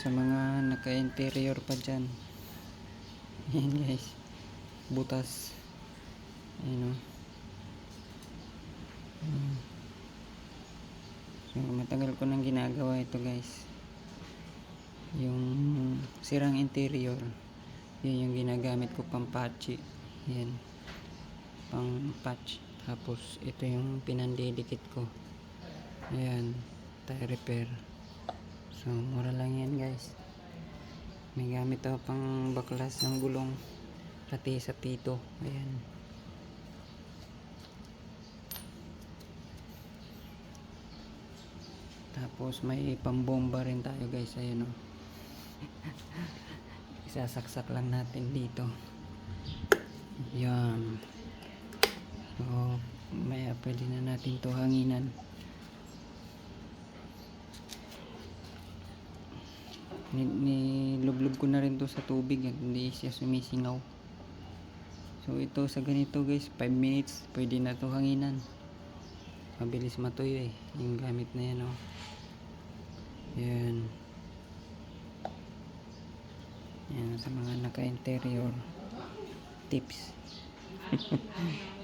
sa mga naka-interior pa dyan. Yan guys. Butas. Ayun o Hmm. so matagal ko nang ginagawa ito guys. Yung sirang interior yun yung ginagamit ko pang patch yan pang patch. Tapos ito yung pinandidikit ko. Ayan. Tire repair so mura lang yan guys. May gamit ako pang baklas ng gulong. Pati sa pito ayan. Tapos may pambomba rin tayo guys. Ayun o isasaksak lang natin dito. Yan so maya pwede na natin to hanginan ni, nilublob ko na rin to sa tubig at hindi siya sumisingaw. So ito sa ganito guys 5 minutes pwede na to hanginan. Mabilis matuyo eh. Yung gamit na yan oh. Yan. Yan sa mga naka interior tips